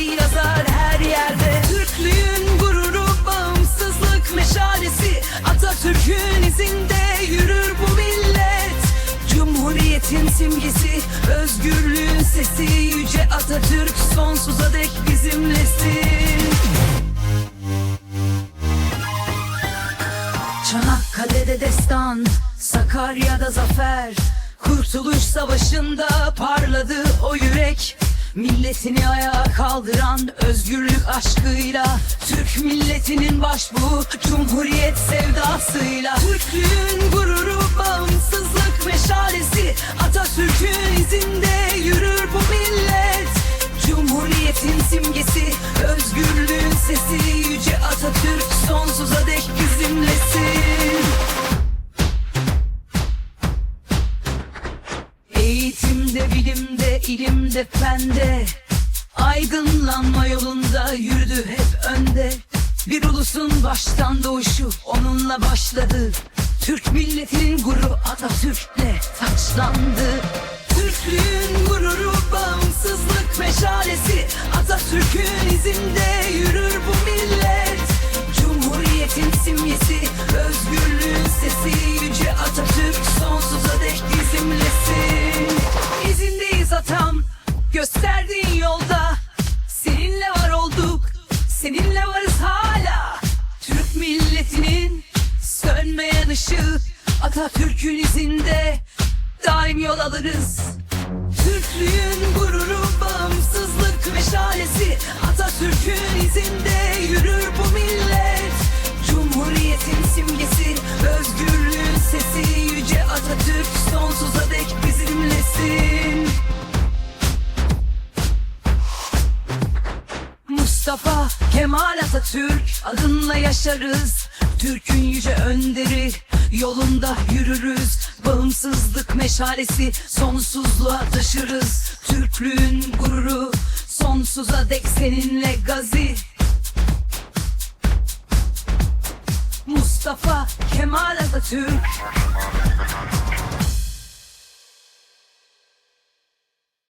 yazar her yerde. Türklüğün gururu bağımsızlık meşalesi. Atatürk'ün izinde yürür bu millet. Cumhuriyetin simgesi özgürlüğün sesi. Yüce Atatürk sonsuza dek bizimlesin Çanakkale'de destan, Sakarya'da zafer. Kurtuluş Savaşı'nda parladı o Milletini ayağa kaldıran özgürlük aşkıyla Türk milletinin başbuğu Cumhuriyet sevdasıyla Türklüğün gururu Eğitimde, bilimde, ilimde, fende Aydınlanma yolunda yürüdü hep önde. Bir ulusun baştan doğuşu onunla başladı. Türk milletinin gururu Atatürk'le taçlandı. Türklüğün gururu Gösterdiğin yolda Seninle var olduk Seninle varız hala. Türk milletinin Sönmeyen ışığı Atatürk'ün izinde Daim yol alırız. Türklüğün gururu bağımsızlık meşalesi Atatürk'ün izinde yürür bu millet. Cumhuriyetin simgesi Atatürk adınla yaşarız. Türk'ün yüce önderi yolunda yürürüz. Bağımsızlık meşalesi sonsuzluğa taşırız. Türklüğün gururu sonsuza dek seninle gazi. Mustafa Kemal Atatürk